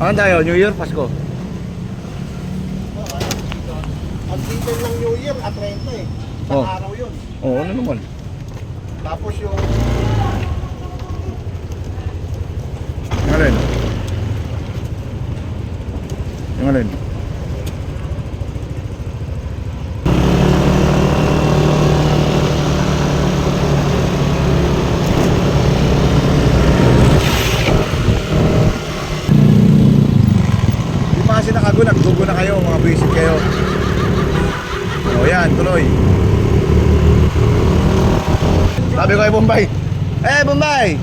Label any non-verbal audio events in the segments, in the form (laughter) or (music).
Ano tayo? New Year, Pasko? Ang season ng New Year, at 30 eh. Sa Oh. araw yun. Oo, ano naman? Tapos yung Yung alin? Yung alin? Kayo, mga visit kayo. O yan, tuloy. Sabi ko kay Bombay, Eh, Bombay!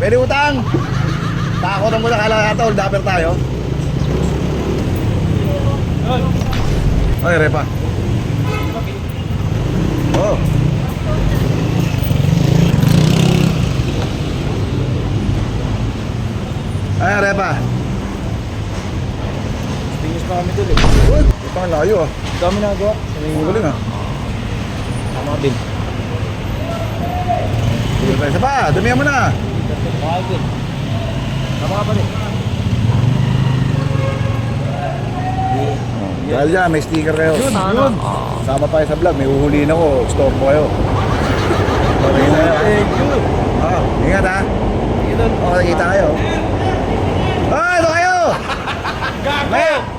Pwede utang! Takot ang muna kala ito, dapper tayo. Ay, repa. Oh. Ay, repa. Kami dun eh. Uy, ito ang layo ah. Dami na gawa. Ang galing ah. Tama din. Sige pa, isa pa, damihan mo na. Mahal din. Tama ka pa rin. Oh, dahil dyan, may sticker kayo. Yun, yun. Sama pa kayo sa vlog, may uhuliin ako, store po kayo. Okay na yun. Thank you. Ah, ingat ha. Ito. Okay, kita kayo. Ah, ito kayo! (laughs) Maya!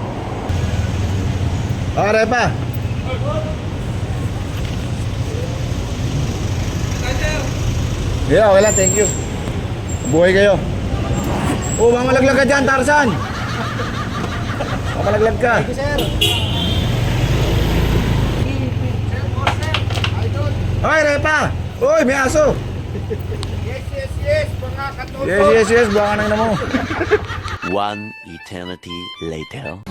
Ah, repa. Yeah, okay lang, thank you. Buhay kayo. Oh, baka malaglag ka dyan, Tarzan. Baka malaglag ka. sir. Hoy, repa! Uy, may aso! Yes, yes, yes, mga katoto. Yes, yes, yes, baka nang namo. One eternity later.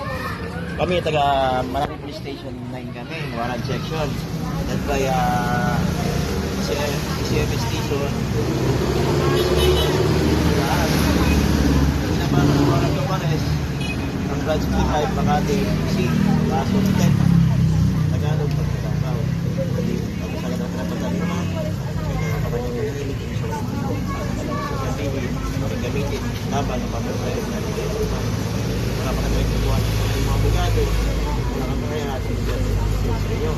Kami taga Malaki Police Station 9 kami, warrant section. Led by uh, CFS Station. Lahat. Naman ang warrant of arrest. Ang branch 55, Makati, C, kaso 10. Tagalog. Hindi, ako sa lahat na pagkalima. Kaya kapag yung gamitin, papasayo, natin wala pa kami kukuha obligado na natin dyan sa inyo.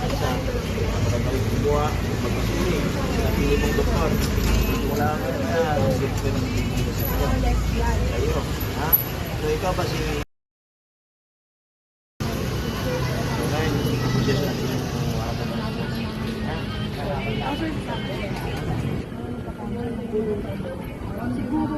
At sa pagkakalit buwa, pagkasuli, sa piling mong doktor, wala ka na resipto ng bibigyan sa inyo. Kayo, ha? So ikaw ba si... Ngayon, process natin ang mga kapatid. Ha? Siguro,